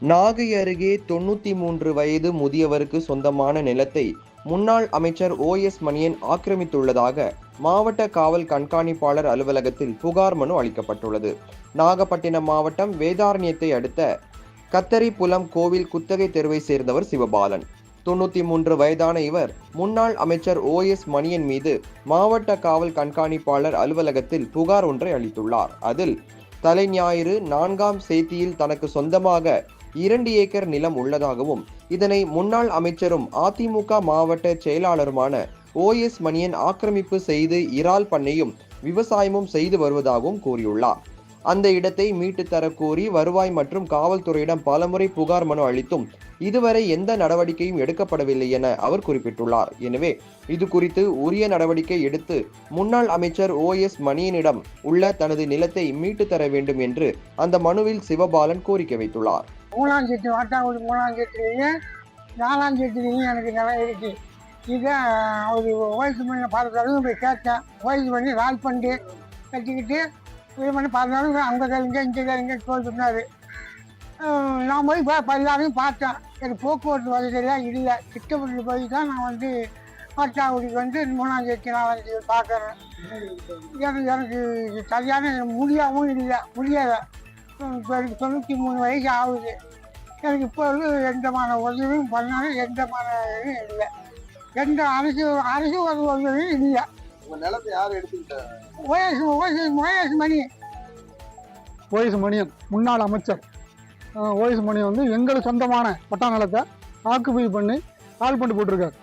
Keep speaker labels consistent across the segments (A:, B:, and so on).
A: நாகை அருகே தொண்ணூத்தி மூன்று வயது முதியவருக்கு சொந்தமான நிலத்தை முன்னாள் அமைச்சர் ஓ எஸ் மணியன் ஆக்கிரமித்துள்ளதாக மாவட்ட காவல் கண்காணிப்பாளர் அலுவலகத்தில் புகார் மனு அளிக்கப்பட்டுள்ளது. நாகப்பட்டினம் மாவட்டம் வேதாரண்யத்தை அடுத்த கத்தரிப்புலம் கோவில் குத்தகை தெருவை சேர்ந்தவர் சிவபாலன். தொண்ணூத்தி மூன்று வயதான இவர் முன்னாள் அமைச்சர் ஓ எஸ் மணியன் மீது மாவட்ட காவல் கண்காணிப்பாளர் அலுவலகத்தில் புகார் ஒன்றை அளித்துள்ளார். அதில் தலைஞாயிறு நான்காம் சேத்தியில் தனக்கு சொந்தமாக இரண்டு ஏக்கர் நிலம் உள்ளதாகவும் இதனை முன்னாள் அமைச்சரும் அதிமுக மாவட்ட செயலாளருமான ஓ எஸ் மணியன் ஆக்கிரமிப்பு செய்து இறால் பண்ணையும் விவசாயமும் செய்து வருவதாகவும் கூறியுள்ளார். அந்த இடத்தை மீட்டு தரக்கோரி வருவாய் மற்றும் காவல்துறையிடம் பலமுறை புகார் மனு அளித்தும் இதுவரை எந்த நடவடிக்கையும் எடுக்கப்படவில்லை என அவர் குறிப்பிட்டுள்ளார். எனவே இது குறித்து உரிய நடவடிக்கை எடுத்து முன்னாள் அமைச்சர் ஓ எஸ் மணியனிடம் உள்ள தனது நிலத்தை மீட்டு தர வேண்டும் என்று அந்த மனுவில் சிவபாலன் கோரிக்கை வைத்துள்ளார்.
B: மூணாம் செட்டு வாட்டாங்குடி மூணாம் செட்டுலேயும் நாலாம் செட்டுலேயும் எனக்கு நிலம் இருக்கு. இதை அவர் வயசு பண்ணி பார்த்தாலும் போய் கேட்டேன். வயசு பண்ணி ரால் பண்ணி கட்டிக்கிட்டு இது பண்ணி பார்த்தாலும் அங்கே கேளுங்க இங்கே கேளுங்க சொல்லி நான் போய் பா எல்லாரையும் பார்த்தேன். எனக்கு போக்குவரத்து வசதியெல்லாம் இல்லை. திட்டப்பட்டு போய் தான் நான் வந்து வாட்டாங்குடிக்கு வந்து மூணாம் செட்டு நாலாம் பார்க்குறேன். எனக்கு எனக்கு சரியான முடியாமல் இல்லை. முடியலை. இப்போ எனக்கு தொண்ணூற்றி மூணு வயசு ஆகுது. எனக்கு இப்போ வந்து எந்தமான உதவியும் பண்ணாலும் எந்தமான இதுவும் இல்லை. எந்த அரசு அரசு ஒரு உதவியும் இல்லை.
C: உங்க நிலத்தை யார் எடுத்துக்கிட்டாங்க
B: ஓஎஸ் வயசு மணி.
D: ஓஎஸ் மணியன் முன்னாள் அமைச்சர். ஓஎஸ் மணியன் வந்து எங்களுக்கு சொந்தமான பட்டா நிலத்தை ஆக்குபை பண்ணி கால் பண்ணி போட்டிருக்காரு.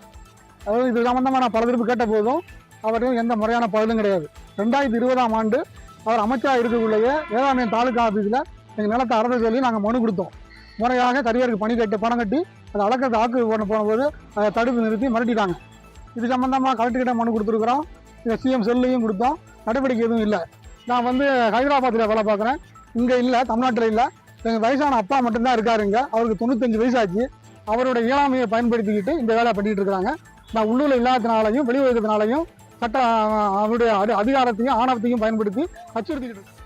D: அதாவது இது சம்மந்தமாக நான் பல திருப்பு கேட்ட போதும் அவருக்கு எந்த முறையான பதிலும் கிடையாது. ரெண்டாயிரத்தி இருபதாம் ஆண்டு அவர் அமைச்சராக இருக்கக்குள்ளேயே வேளாண்மை தாலுகா ஆஃபீஸில் எங்கள் நிலத்தை அறந்து சொல்லி நாங்கள் மனு கொடுத்தோம். முறையாக கரியருக்கு பணி கட்டி பணம் கட்டி அதை அளக்கிறது ஆக்கு பண்ண போனபோது அதை தடுப்பு நிறுத்தி மிரட்டிட்டாங்க. இது சம்மந்தமாக கலெக்டர்கிட்ட மனு கொடுத்துருக்குறோம். சிஎம் செல்லையும் கொடுத்தோம். நடவடிக்கை எதுவும் இல்லை. நான் வந்து ஹைதராபாத்தில் வேலை பார்க்குறேன். இங்கே இல்லை தமிழ்நாட்டில் இல்லை. எங்கள் வயசான அப்பா மட்டும்தான் இருக்காருங்க அவருக்கு தொண்ணூத்தஞ்சு வயசாச்சு. அவரோட இயலாமையை பயன்படுத்திக்கிட்டு இந்த வேலை பண்ணிகிட்டு இருக்கிறாங்க நான் உள்ளூரில் இல்லாததுனாலையும் வெளி சட்ட அவருடைய அதி- அதிகாரத்தையும் ஆணவத்தையும் பயன்படுத்தி அச்சுறுத்திக்கிட்டு இருக்கேன்.